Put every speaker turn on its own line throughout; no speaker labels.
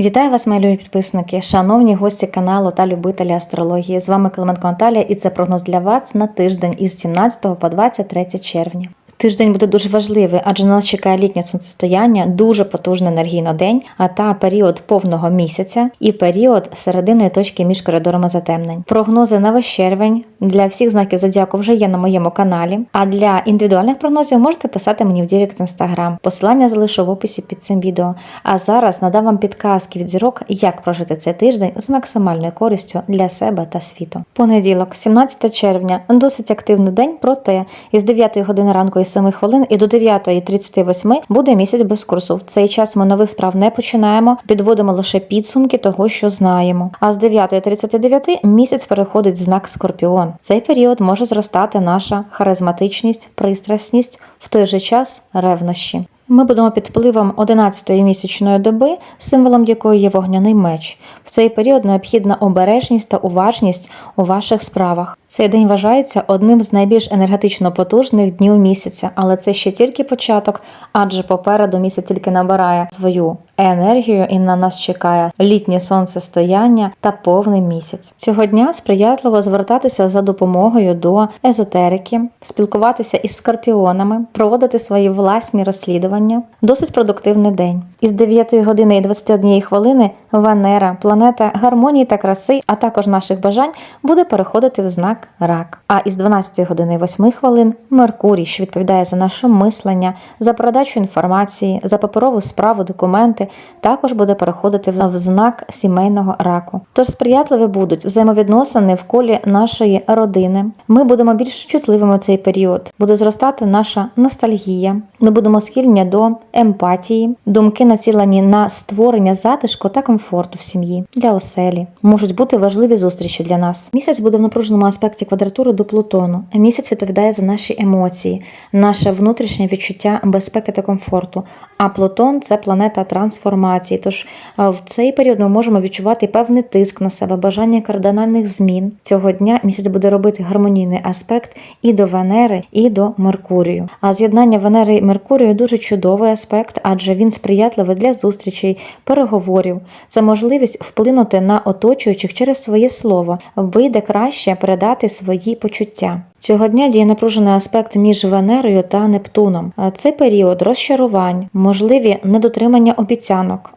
Вітаю вас, мої любі підписники, шановні гості каналу та любителі астрології. З вами Клименко Анталія і це прогноз для вас на тиждень із 17 по 23 червня. Тиждень буде дуже важливий, адже нас чекає літнє сонцестояння, дуже потужний енергійно день, а та період повного місяця і період серединної точки між коридорами затемнень. Прогнози на весь червень для всіх знаків зодіаку вже є на моєму каналі. А для індивідуальних прогнозів можете писати мені в Директ інстаграм. Посилання залишу в описі під цим відео. А зараз надам вам підказки від зірок, як прожити цей тиждень з максимальною користю для себе та світу. Понеділок, 17 червня, досить активний день, проте із 9 години ранку 7 хвилин і до 9.38 буде місяць без курсу. В цей час ми нових справ не починаємо, підводимо лише підсумки того, що знаємо. А з 9.39 місяць переходить знак Скорпіон. Цей період може зростати наша харизматичність, пристрасність, в той же час ревнощі. Ми будемо під впливом 11-ї місячної доби, символом якої є вогняний меч. В цей період необхідна обережність та уважність у ваших справах. Цей день вважається одним з найбільш енергетично потужних днів місяця, але це ще тільки початок, адже попереду місяць тільки набирає свою енергію, і на нас чекає літнє сонцестояння та повний місяць. Цього дня сприятливо звертатися за допомогою до езотерики, спілкуватися із скорпіонами, проводити свої власні розслідування. Досить продуктивний день. Із 9 години і 21 хвилини Венера, планета гармонії та краси, а також наших бажань, буде переходити в знак рак. А із 12 години і 8 хвилин Меркурій, що відповідає за наше мислення, за передачу інформації, за паперову справу, документи, також буде переходити в знак сімейного раку. Тож сприятливі будуть взаємовідносини в колі нашої родини. Ми будемо більш чутливими в цей період. Буде зростати наша ностальгія. Ми будемо схильні до емпатії, думки націлені на створення затишку та комфорту в сім'ї для оселі. Можуть бути важливі зустрічі для нас. Місяць буде в напруженому аспекті квадратури до Плутону. Місяць відповідає за наші емоції, наше внутрішнє відчуття безпеки та комфорту. А Плутон це планета трансформації. Тож е, в цей період ми можемо відчувати певний тиск на себе, бажання кардинальних змін. Цього дня місяць буде робити гармонійний аспект і до Венери, і до Меркурію. А з'єднання Венери і Меркурію дуже чудовий аспект, адже він сприятливий для зустрічей, переговорів. Це можливість вплинути на оточуючих через своє слово, вийде краще передати свої почуття. Цього дня діє напружений аспект між Венерою та Нептуном. А Це період розчарувань, можливі недотримання обіцянок,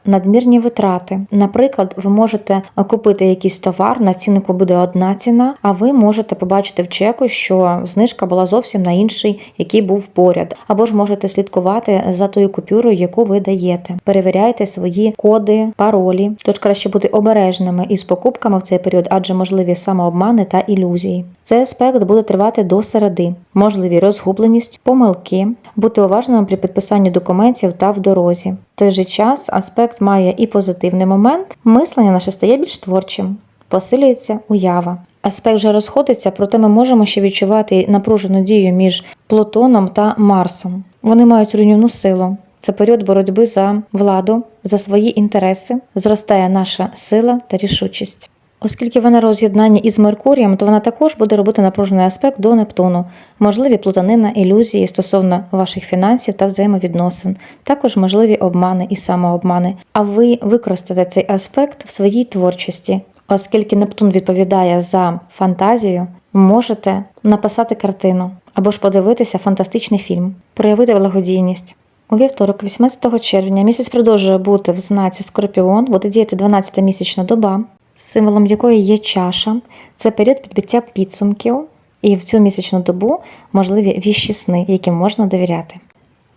надмірні витрати. Наприклад, ви можете купити якийсь товар, на ціннику буде одна ціна, а ви можете побачити в чеку, що знижка була зовсім на інший, який був поряд. Або ж можете слідкувати за тою купюрою, яку ви даєте. Перевіряйте свої коди, паролі. Тож краще бути обережними із покупками в цей період, адже можливі самообмани та ілюзії. Цей аспект буде тривати до середи, можливі розгубленість, помилки, бути уважними при підписанні документів та в дорозі. В той же час аспект має і позитивний момент, мислення наше стає більш творчим, посилюється уява. Аспект вже розходиться, проте ми можемо ще відчувати напружену дію між Плутоном та Марсом. Вони мають руйнівну силу. Це період боротьби за владу, за свої інтереси, зростає наша сила та рішучість. Оскільки Венера у з'єднанні із Меркурієм, то вона також буде робити напружений аспект до Нептуну, можливі плутанина, ілюзії стосовно ваших фінансів та взаємовідносин, також можливі обмани і самообмани. А ви використаєте цей аспект в своїй творчості, оскільки Нептун відповідає за фантазію, можете написати картину або ж подивитися фантастичний фільм, проявити благодійність. У вівторок, 18 червня, місяць продовжує бути в знаці Скорпіон, буде діяти 12-та місячна доба, символом якої є чаша. Це період підбиття підсумків, і в цю місячну добу можливі віщі сни, яким можна довіряти.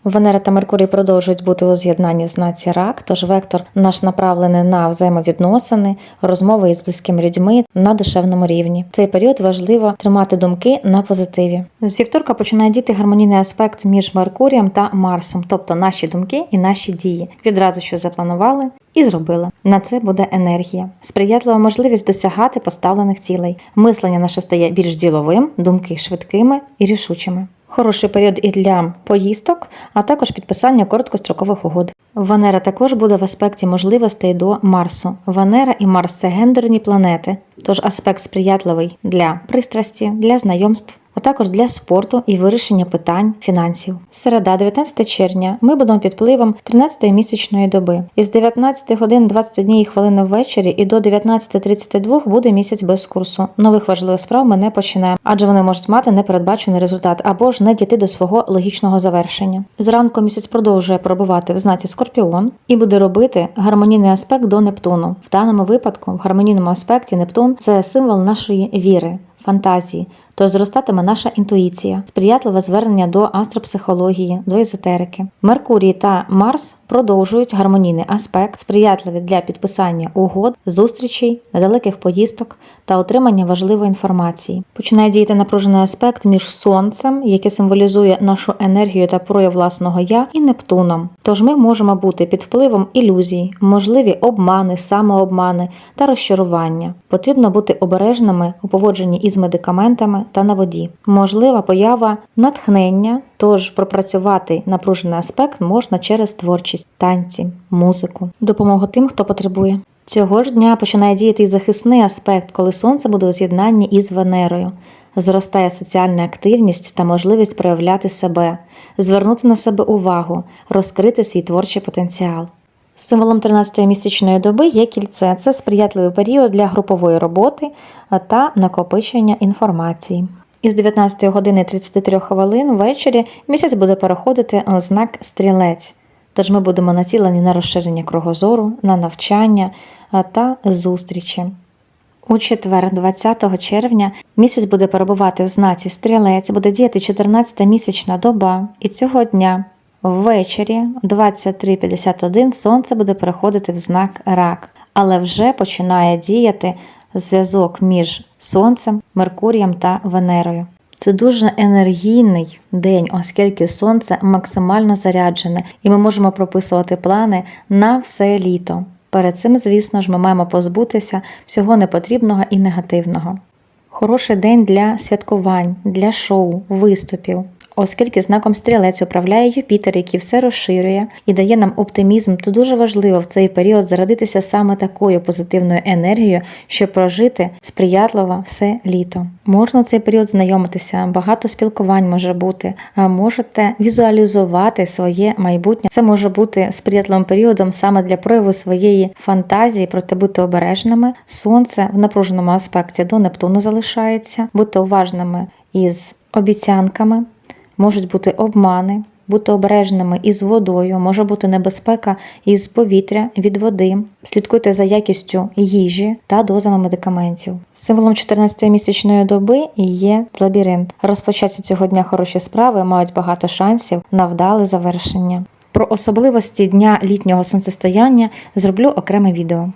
Венера та Меркурій продовжують бути у з'єднанні знаці рак, тож вектор наш направлений на взаємовідносини, розмови із близькими людьми на душевному рівні. В цей період важливо тримати думки на позитиві. З вівторка починає діти гармонійний аспект між Меркурієм та Марсом, тобто наші думки і наші дії. Відразу що запланували і зробили. На це буде енергія, сприятлива можливість досягати поставлених цілей. Мислення наше стає більш діловим, думки швидкими і рішучими. Хороший період і для поїздок, а також підписання короткострокових угод. Венера також буде в аспекті можливостей до Марсу. Венера і Марс це гендерні планети, тож аспект сприятливий для пристрасті, для знайомств, також для спорту і вирішення питань фінансів. Середа, 19 червня, ми будемо під впливом 13-ї місячної доби. Із 19 годин 21 хвилини ввечері і до 19.32 буде місяць без курсу. Нових важливих справ ми не починаємо, адже вони можуть мати непередбачений результат або ж не дійти до свого логічного завершення. Зранку місяць продовжує пробувати в знаці Скорпіон і буде робити гармонійний аспект до Нептуну. В даному випадку, в гармонійному аспекті Нептун це символ нашої віри, фантазії. Тож зростатиме наша інтуїція, сприятливе звернення до астропсихології, до езотерики. Меркурій та Марс продовжують гармонійний аспект, сприятливий для підписання угод, зустрічей, недалеких поїздок та отримання важливої інформації. Починає діяти напружений аспект між сонцем, яке символізує нашу енергію та прояв власного я, і Нептуном. Тож ми можемо бути під впливом ілюзій, можливі обмани, самообмани та розчарування. Потрібно бути обережними у поводженні із медикаментами та на воді. Можлива поява натхнення, тож пропрацювати напружений аспект можна через творчість, танці, музику, допомогу тим, хто потребує. Цього ж дня починає діяти і захисний аспект, коли сонце буде у з'єднанні із Венерою. Зростає соціальна активність та можливість проявляти себе, звернути на себе увагу, розкрити свій творчий потенціал. Символом 13-ї місячної доби є кільце. Це сприятливий період для групової роботи та накопичення інформації. Із 19 години 33 хвилин ввечері місяць буде переходити у знак стрілець. Тож ми будемо націлені на розширення кругозору, на навчання та зустрічі. У четвер, 20 червня, місяць буде перебувати в знаці стрілець, буде діяти 14-та місячна доба, і цього дня Ввечері 23.51 сонце буде переходити в знак рак, але вже починає діяти зв'язок між Сонцем, Меркурієм та Венерою. Це дуже енергійний день, оскільки сонце максимально заряджене, і ми можемо прописувати плани на все літо. Перед цим, звісно ж, ми маємо позбутися всього непотрібного і негативного. Хороший день для святкувань, для шоу, виступів. Оскільки знаком стрілець управляє Юпітер, який все розширює і дає нам оптимізм, то дуже важливо в цей період зарадитися саме такою позитивною енергією, щоб прожити сприятливо все літо. Можна в цей період знайомитися, багато спілкувань може бути, можете візуалізувати своє майбутнє. Це може бути сприятливим періодом саме для прояву своєї фантазії, проте бути обережними. Сонце в напруженому аспекті до Нептуну залишається, бути уважними із обіцянками можуть бути обмани, бути обережними із водою, може бути небезпека із повітря від води. Слідкуйте за якістю їжі та дозами медикаментів. Символом 14-ї місячної доби є лабіринт. Розпочаття цього дня хороші справи мають багато шансів на вдале завершення. Про особливості дня літнього сонцестояння зроблю окреме відео.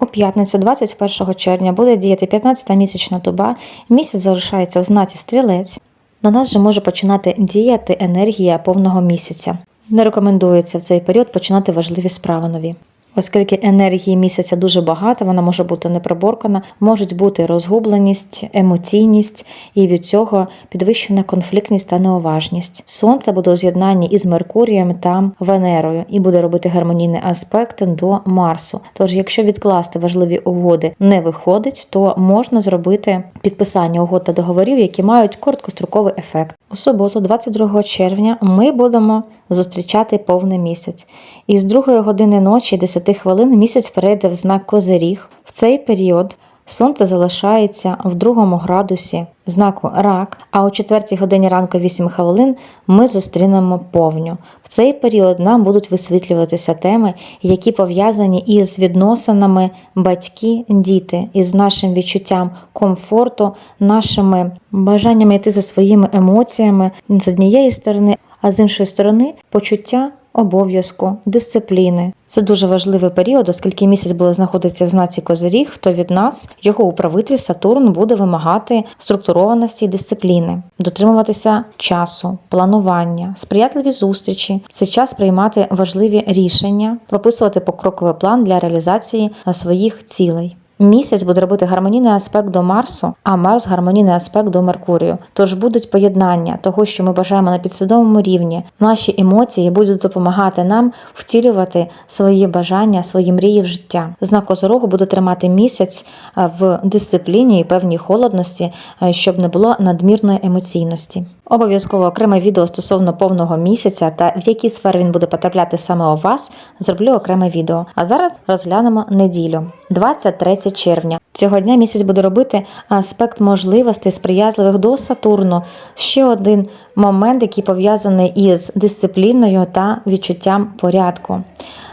У п'ятницю, 21 червня, буде діяти 15-та місячна доба. Місяць залишається в знаці стрілець. На нас же може починати діяти енергія повного місяця. Не рекомендується в цей період починати важливі справи нові. Оскільки енергії місяця дуже багато, вона може бути неприборкана, можуть бути розгубленість, емоційність і від цього підвищена конфліктність та неуважність. Сонце буде у з'єднанні із Меркурієм та Венерою і буде робити гармонійний аспект до Марсу. Тож, якщо відкласти важливі угоди не виходить, то можна зробити підписання угод та договорів, які мають короткостроковий ефект. У суботу, 22 червня, ми будемо зустрічати повний місяць. І з 2 години ночі 10 хвилин місяць перейде в знак Козиріг. В цей період сонце залишається в другому градусі знаку рак, а о 4 годині ранку 8 хвилин ми зустрінемо повню. В цей період нам будуть висвітлюватися теми, які пов'язані із відносинами батьки-діти, із нашим відчуттям комфорту, нашими бажаннями йти за своїми емоціями з однієї сторони, а з іншої сторони почуття обов'язку, дисципліни. Це дуже важливий період, оскільки місяць буде знаходитися в знаці Козиріг, то від нас його управитель Сатурн буде вимагати структурованості і дисципліни, дотримуватися часу, планування, сприятливі зустрічі. Це час приймати важливі рішення, прописувати покроковий план для реалізації своїх цілей. Місяць буде робити гармонійний аспект до Марсу, а Марс гармонійний аспект до Меркурію. Тож будуть поєднання того, що ми бажаємо на підсвідомому рівні. Наші емоції будуть допомагати нам втілювати свої бажання, свої мрії в життя. Знак Козорогу буде тримати місяць е, в дисципліні і певній холодності, е, щоб не було надмірної емоційності. Обов'язково окреме відео стосовно повного місяця та в які сфери він буде потрапляти саме у вас, зроблю окреме відео. А зараз розглянемо неділю, 23 червня. Цього дня місяць буде робити аспект можливостей сприятливих до Сатурну. Ще один момент, який пов'язаний із дисципліною та відчуттям порядку.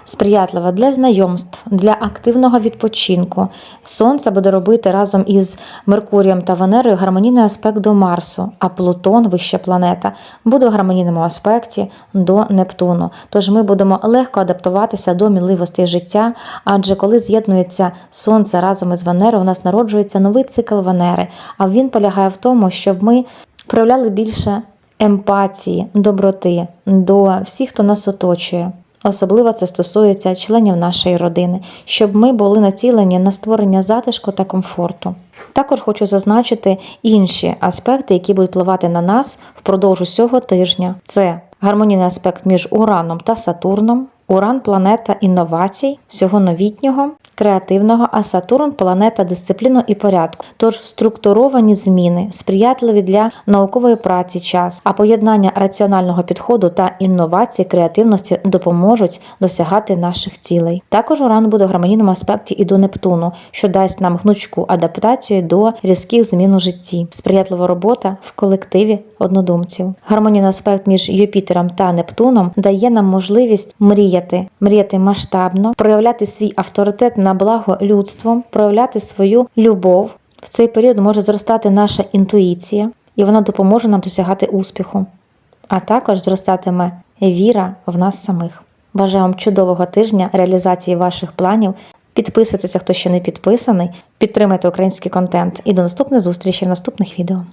Сприятлива для знайомств, для активного відпочинку. Сонце буде робити разом із Меркурієм та Венерою гармонійний аспект до Марсу, а Плутон, вища планета, буде в гармонійному аспекті до Нептуну. Тож ми будемо легко адаптуватися до мінливостей життя, адже коли з'єднується Сонце разом із Венерою, у нас народжується новий цикл Венери. А він полягає в тому, щоб ми проявляли більше емпатії, доброти до всіх, хто нас оточує. Особливо це стосується членів нашої родини, щоб ми були націлені на створення затишку та комфорту. Також хочу зазначити інші аспекти, які будуть впливати на нас впродовж усього тижня. Це гармонійний аспект між Ураном та Сатурном. Уран планета інновацій, всього новітнього, креативного, а Сатурн планета дисципліну і порядку. Тож структуровані зміни, сприятливі для наукової праці час, а поєднання раціонального підходу та інновацій, креативності допоможуть досягати наших цілей. Також Уран буде в гармонійному аспекті і до Нептуну, що дасть нам гнучку адаптацію до різких змін у житті, сприятлива робота в колективі однодумців. Гармонійний аспект між Юпітером та Нептуном дає нам можливість мріяти, мріяти масштабно, проявляти свій авторитет на благо людством, проявляти свою любов. В цей період може зростати наша інтуїція, і вона допоможе нам досягати успіху. А також зростатиме віра в нас самих. Бажаю вам чудового тижня реалізації ваших планів. Підписуйтеся, хто ще не підписаний, підтримайте український контент і до наступних зустрічей в наступних відео.